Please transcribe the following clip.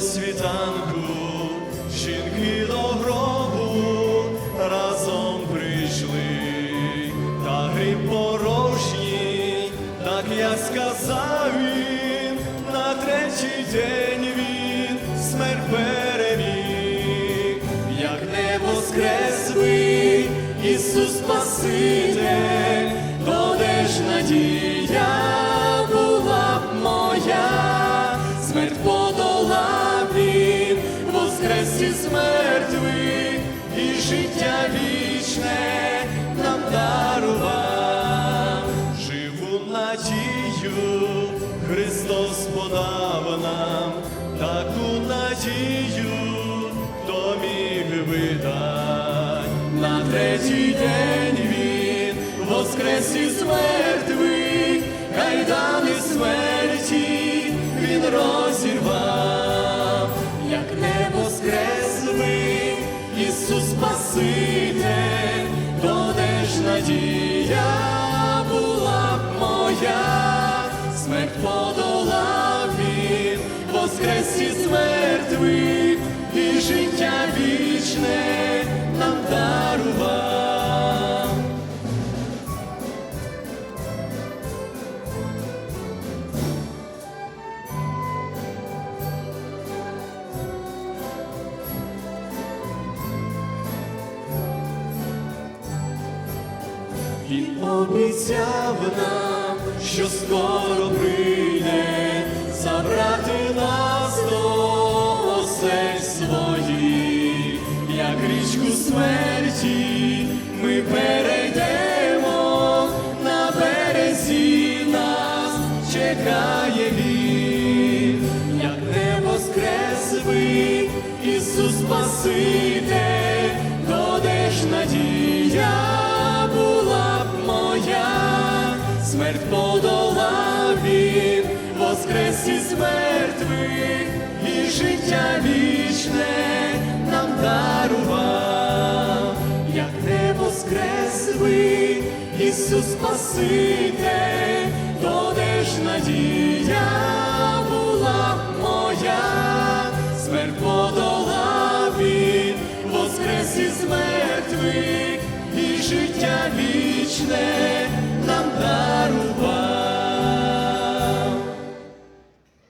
світанку, жінки до гробу разом прийшли, та гріб порожній, так я сказав він, на третій день він смерть переміг, як не воскрес Ісус Спаситель, то де ж надія воскрес із мертвих, і життя вічне нам дарував, живу надію, Христос подав нам таку надію, хто міг видать. На третій день він воскрес із мертвих, подолав він, воскрес із і життя вічне нам дарував. Він обіцяв нам, що скоро прийде своїх, як річку смерті ми перейдемо на березі нас чекає він, як не воскрес Ісус Спаситель, то де ж надія була б моя, смерть подолав він, воскрес із мертвих, воскрес ви, Ісус Спаситель, то де ж надія